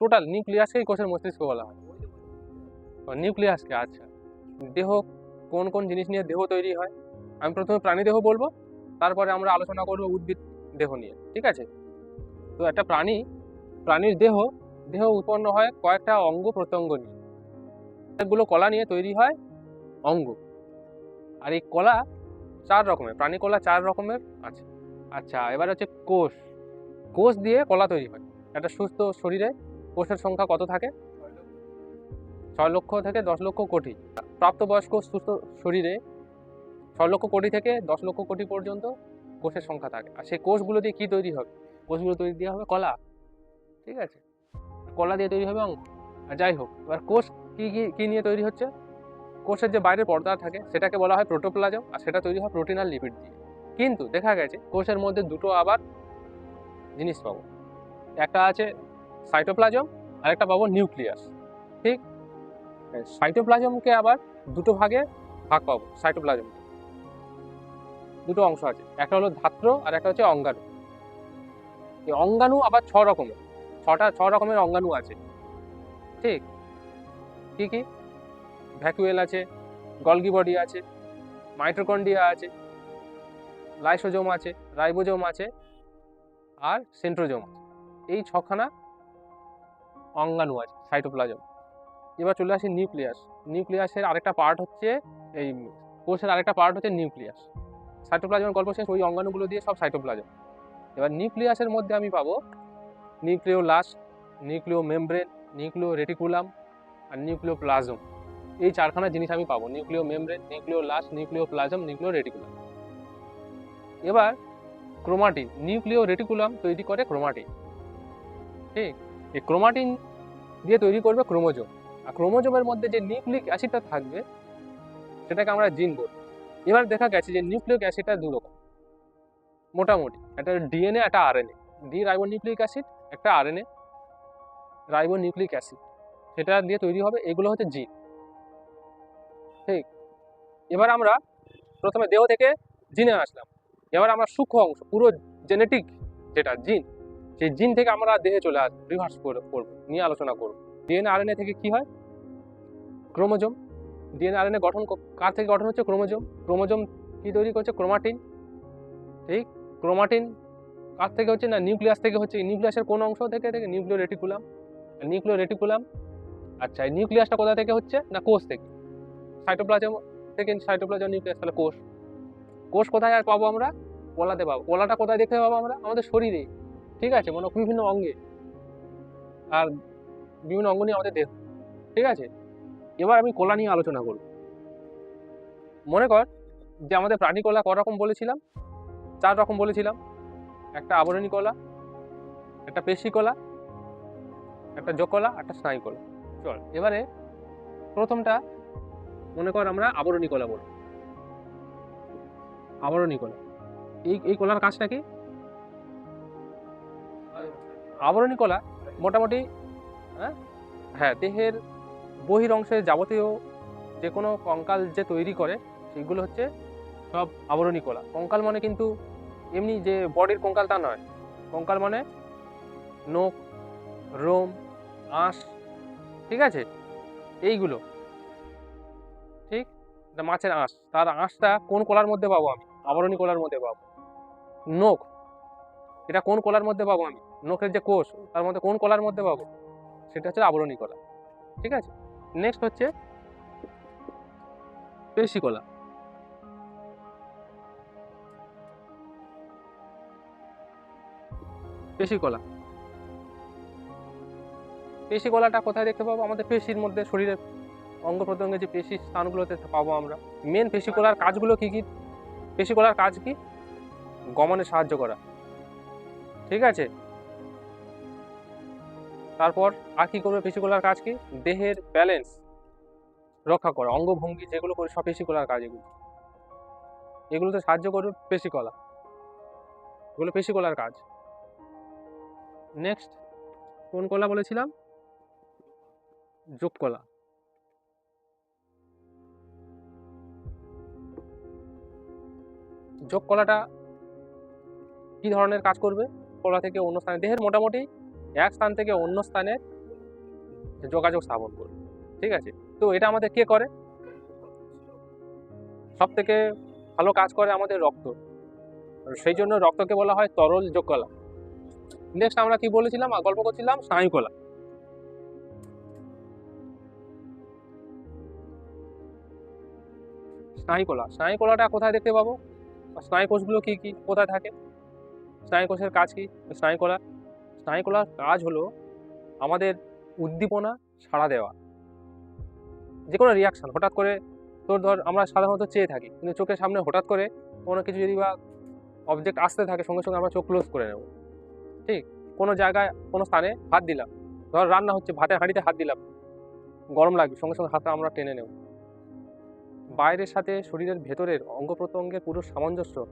Total নিউক্লিয়াসকেই কোষের মস্তিষ্ক বলা হয়? নিউক্লিয়াসকে আচ্ছা। দেহ কোন কোন জিনিস নিয়ে দেহ তৈরি হয়? আমি প্রথমে প্রাণী দেহ বলব, তারপরে আমরা আলোচনা করব উদ্ভিদ দেহ নিয়ে, ঠিক আছে? তো একটা প্রাণী, প্রাণীর দেহ দেহ উৎপন্ন হয় কয়েকটা অঙ্গ প্রত্যঙ্গ নিয়ে। অনেকগুলো কলা নিয়ে তৈরি হয় অঙ্গ। আর এই কলা চার রকমের, প্রাণী কলা চার রকমের আছে। আচ্ছা এবার হচ্ছে কোষ। কোষ দিয়ে কলা তৈরি হয়। একটা সুস্থ শরীরে কোষের সংখ্যা কত থাকে? ছয় লক্ষ থেকে দশ লক্ষ কোটি। প্রাপ্তবয়স্ক সুস্থ শরীরে ছয় লক্ষ কোটি থেকে দশ লক্ষ কোটি পর্যন্ত কোষের সংখ্যা থাকে। আর সেই কোষগুলো দিয়ে কী তৈরি হবে? কোষগুলো তৈরি দেওয়া হবে কলা। ঠিক আছে? কলা দিয়ে তৈরি হবে অঙ্গ। আর যাই হোক, এবার কোষ কী কী, কি নিয়ে তৈরি হচ্ছে? কোষের যে বাইরের পর্দা থাকে, সেটাকে বলা হয় প্রোটোপ্লাজম, আর সেটা তৈরি হয় প্রোটিন আর লিপিড দিয়ে। কিন্তু দেখা গেছে, কোষের মধ্যে দুটো আবার জিনিস পাবো। একটা আছে সাইটোপ্লাজম আর একটা পাবো নিউক্লিয়াস ঠিক? সাইটোপ্লাজমকে আবার দুটো ভাগে ভাগ পাবো সাইটোপ্লাজম দুটো অংশ আছে, একটা হলো ধাত্র আর একটা হচ্ছে অঙ্গাণু। এই অঙ্গাণু আবার ছ রকমের, ছটা, ছ রকমের অঙ্গাণু আছে, ঠিক? কি কি? ভ্যাকুয়েল আছে, গলগি বডি আছে মাইটোকন্ডিয়া আছে লাইসোজোম আছে, রাইবোজোম আছে, আর সেন্ট্রোজোম এই ছখানা অঙ্গাণু আছে সাইটোপ্লাজম এবার চলে আসি নিউক্লিয়াস নিউক্লিয়াসের আরেকটা পার্ট হচ্ছে এই কোষের আরেকটা পার্ট হচ্ছে নিউক্লিয়াস সাইটোপ্লাজমের গল্প শেষ, ওই অঙ্গাণুগুলো দিয়ে সব সাইটোপ্লাজম এবার নিউক্লিয়াসের মধ্যে আমি পাবো nucleolus nucleo membrane nucleo reticulum আর নিউক্লিও প্লাজম এই চারখানা জিনিস আমি পাবো nucleo membrane nucleolus nucleoplasm nucleo reticulum এবার ক্রোমাটিন নিউক্লিও রেটিকুলাম তৈরি করে ক্রোমাটিন ঠিক? এই ক্রোমাটিন দিয়ে তৈরি করবে ক্রোমোজোম। আর ক্রোমোজোমের মধ্যে যে নিউক্লিক অ্যাসিডটা থাকবে, সেটাকে আমরা জিন বলি। এবার দেখা গেছে যে নিউক্লিক অ্যাসিডটা দু রকম। মোটামুটি একটা ডিএনএ, একটা RNA. D ribo nucleic acid, একটা আরএনএ। রাইবোনিউক্লিক অ্যাসিড, সেটা দিয়ে তৈরি হবে, এগুলো হচ্ছে জিন। ঠিক? এবার আমরা প্রথমে দেহ থেকে জিনে আসলাম। এবার আমরা সূক্ষ্ম অংশ, পুরো জেনেটিক যেটা, জিন সেই জিন থেকে আমরা দেহে চলে আসব রিভার্স করব, নিয়ে আলোচনা করব। ডিএনএ আরএনএ থেকে কি হয়? ক্রোমোজোম। ডিএনএ আরএনএ গঠন কার থেকে গঠন হচ্ছে? ক্রোমোজোম। ক্রোমোজোম কি তৈরি করছে? ক্রোমাটিন। ঠিক? ক্রোমাটিন কার থেকে হচ্ছে না? নিউক্লিয়াস থেকে হচ্ছে। নিউক্লিয়াসের কোন অংশ থেকে? থেকে নিউক্লিও রেটিকুলাম নিউক্লিও রেটিকুলাম আচ্ছা এই নিউক্লিয়াসটা কোথা থেকে হচ্ছে? না, কোষ থেকে। সাইটোপ্লাজম থেকে সাইটোপ্লাজম, নিউক্লিয়াস, তাহলে কোষ। কোষ কোথায় আর পাবো আমরা? কলাতে পাবো। কলাটা কোথায় দেখতে পাবো আমরা? আমাদের শরীরে। ঠিক আছে? মানে বিভিন্ন অঙ্গে। আর বিভিন্ন অঙ্গ নিয়ে আমাদের দেহ। ঠিক আছে? এবার আমি কলা নিয়ে আলোচনা করব। মনে কর যে আমাদের প্রাণী কলা ক রকম বলেছিলাম, চার রকম বলেছিলাম। একটা আবরণী কলা, একটা পেশি কলা, একটা যোগ কলা, একটা স্নায়ু কলা। চল, এবারে প্রথমটা মনে কর আমরা আবরণী কলা বলব আবরণী কলা। এই এই কলার কাজটা কি? আবরণী কলা মোটামুটি হ্যাঁ? হ্যাঁ দেহের বহির অংশের যাবতীয় যে কোনো কঙ্কাল যে তৈরি করে, সেগুলো হচ্ছে সব আবরণী কলা। কঙ্কাল মানে কিন্তু এমনি যে বডির কঙ্কাল তা নয়। কঙ্কাল মানে নখ, রোম, আঁশ, ঠিক আছে? এইগুলো। ঠিক? মাছের আঁশ। তার আঁশটা কোন কলার মধ্যে পাবো আমি? আবরণী কলার মধ্যে পাবো। নখ। এটা কোন কলার মধ্যে পাবো আমি? নখের যে কোষ, তার মধ্যে কোন কলার মধ্যে পাবো? সেটা হচ্ছে আবরণী কলা। ঠিক আছে? নেক্সট হচ্ছে পেশি কলা। পেশি কলা। পেশি কলাটা কোথায় দেখতে পাবো? আমাদের পেশির মধ্যে শরীরের অঙ্গ প্রত্যঙ্গে যে পেশি স্থানগুলোতে পাবো আমরা। মেন পেশি কলার কাজগুলো কি কি? পেশি কলার কাজ কি? গমনে সাহায্য করা। ঠিক আছে? তারপর আর কি করবে পেশিকলার কাজ কি দেহের ব্যালেন্স রক্ষা করা, অঙ্গভঙ্গি যেগুলো করে সব পেশিকলার কাজ এগুলো। এগুলোতে সাহায্য করবে পেশিকলা এগুলো পেশিকলার কাজ। নেক্সট কোন কলা বলেছিলাম? যোগ কলা যোগ কলাটা কি ধরনের কাজ করবে? কলা থেকে অন্য স্থানে, দেহের মোটামুটি এক স্থান থেকে অন্য স্থানে যোগাযোগ স্থাপন করবে ঠিক আছে? তো এটা আমাদের কে করে? সব থেকে ভালো কাজ করে আমাদের রক্ত। সেই জন্য রক্তকে বলা হয় তরল যোগকলা নেক্সট আমরা কি বলেছিলাম? গল্প করছিলাম স্নায়ুকলা। স্নায়ুকলা। স্নায়ুকলাটা কোথায় দেখতে পাবো? স্নায়ুকোষগুলো কি কি, কোথায় থাকে? স্নায়ুকোষের কাজ কি? স্নায়ুকলা। স্নায়ুকলার কাজ হলো আমাদের উদ্দীপনা সাড়া দেওয়া। যে কোনো রিয়াকশান হঠাৎ করে তোর ধর আমরা সাধারণত চেয়ে থাকি, কিন্তু চোখের সামনে হঠাৎ করে কোনো কিছু যদি বা অবজেক্ট আসতে থাকে, সঙ্গে সঙ্গে আমরা চোখ ক্লোজ করে নেব। ঠিক? কোনো জায়গায়, কোনো স্থানে হাত দিলাম। ধর রান্না হচ্ছে, ভাতের হাঁড়িতে হাত দিলাম। গরম লাগবে, সঙ্গে সঙ্গে হাতটা আমরা টেনে নেব। বাইরের সাথে শরীরের ভেতরের অঙ্গ প্রত্যঙ্গের পুরো সামঞ্জস্য,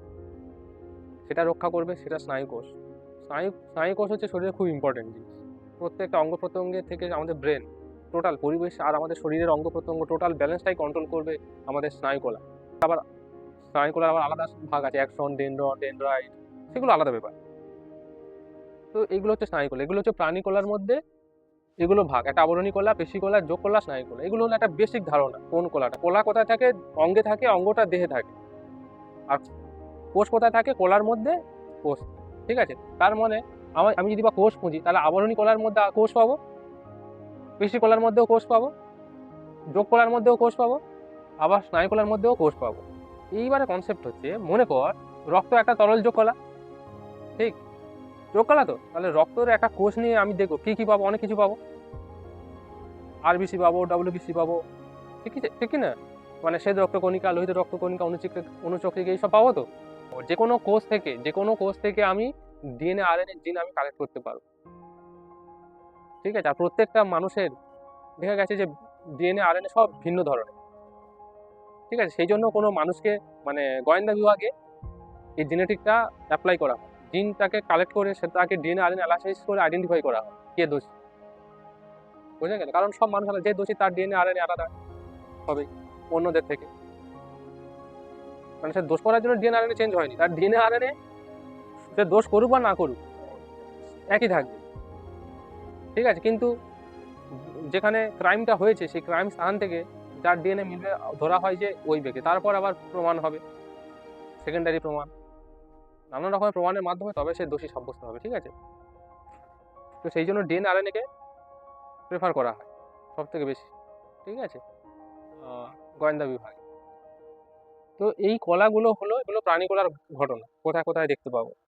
সেটা রক্ষা করবে, সেটা স্নায়ুকোষ। স্নায়ু স্নায়ুকোষ হচ্ছে শরীরে খুব ইম্পর্টেন্ট জিনিস। প্রত্যেকটা অঙ্গ প্রত্যঙ্গের থেকে আমাদের ব্রেন টোটাল পরিবেশ আর আমাদের শরীরের অঙ্গ প্রত্যঙ্গ টোটাল ব্যালেন্সটাই কন্ট্রোল করবে আমাদের স্নায়ুকলা আবার স্নায়ুকলার আবার আলাদা ভাগ আছে অ্যাকশন ডেন্ড্রন ডেন্ড্রাইট সেগুলো আলাদা ব্যাপার। তো এগুলো হচ্ছে স্নায়ুকলা এগুলো হচ্ছে প্রাণীকলার মধ্যে এগুলো ভাগ। একটা আবরণী কলা, পেশি কলা, যোগ কলা, স্নায়ু কলা, এগুলো হলো একটা বেসিক ধারণা, কোন কলাটা। কলা কোথায় থাকে? অঙ্গে থাকে, অঙ্গটা দেহে থাকে। আর কোষ কোথায় থাকে? কলার মধ্যে কোষ। ঠিক আছে? তার মানে আমার, আমি যদি বা কোষ খুঁজি তাহলে আবরণী কলার মধ্যে কোষ পাবো? পেশি কলার মধ্যেও কোষ পাবো? যোগ কলার মধ্যেও কোষ পাবো? আবার স্নায়ু কলার মধ্যেও কোষ পাবো? এইবারে কনসেপ্ট হচ্ছে, মনে কর, রক্ত একটা তরল যোগ কলা। ঠিক? যোগ কলা তো? তাহলে রক্তের একটা কোষ নিয়ে আমি দেখব, কী কী পাবো, অনেক কিছু পাবো। আরবিসি পাবো, ডাব্লিউবিসি পাবো। ঠিক আছে ঠিক না মানে শ্বেত রক্তকণিকা, লোহিত রক্তকণিকা অনুচিক্র অনুচক্রিকা, এইসব পাবো তো? যে কোনো কোষ থেকে যে কোনো কোষ থেকে আমি ডিএনএ আরএনএ জিন আমি কালেক্ট করতে পারব। ঠিক আছে? আর প্রত্যেকটা মানুষের দেখা গেছে যে ডিএনএ আরএনএ সব ভিন্ন ধরনের। ঠিক আছে? সেই জন্য কোনো মানুষকে মানে গোয়েন্দা বিভাগে এই জেনেটিকটা অ্যাপ্লাই করা হয়। জিনটাকে কালেক্ট করে সেটাকে ডিএনএ আরএনএ অ্যানালাইসিস করে আইডেন্টিফাই করা হয় কে দোষী। বোঝা গেল? কারণ সব মানুষ যে দোষী তার ডিএনএ আরএনএ আলাদা হবে অন্যদের থেকে। মানে সে দোষ করার জন্য ডিএনএ আরএনএ চেঞ্জ হয়নি। তার ডিএনএ আরএনএ সে দোষ করুক বা না করুক, একই থাকবে। ঠিক আছে? কিন্তু যেখানে ক্রাইমটা হয়েছে, সেই ক্রাইম স্থান থেকে যার ডিএনএ মিলে ধরা হয় যে ওই ব্যক্তি। তারপর আবার প্রমাণ হবে। সেকেন্ডারি প্রমাণ। নানান রকমের প্রমাণের মাধ্যমে তবে সে দোষী সাব্যস্ত হবে। ঠিক আছে? তো সেই জন্য ডিএনএ আরএনএকে প্রেফার করা হয় সব থেকে বেশি। ঠিক আছে? গোয়েন্দা বিভাগ। তো এই কলাগুলো হলো এগুলো প্রাণী কলার ঘটনা। কোথায় কোথায় দেখতে পাবো?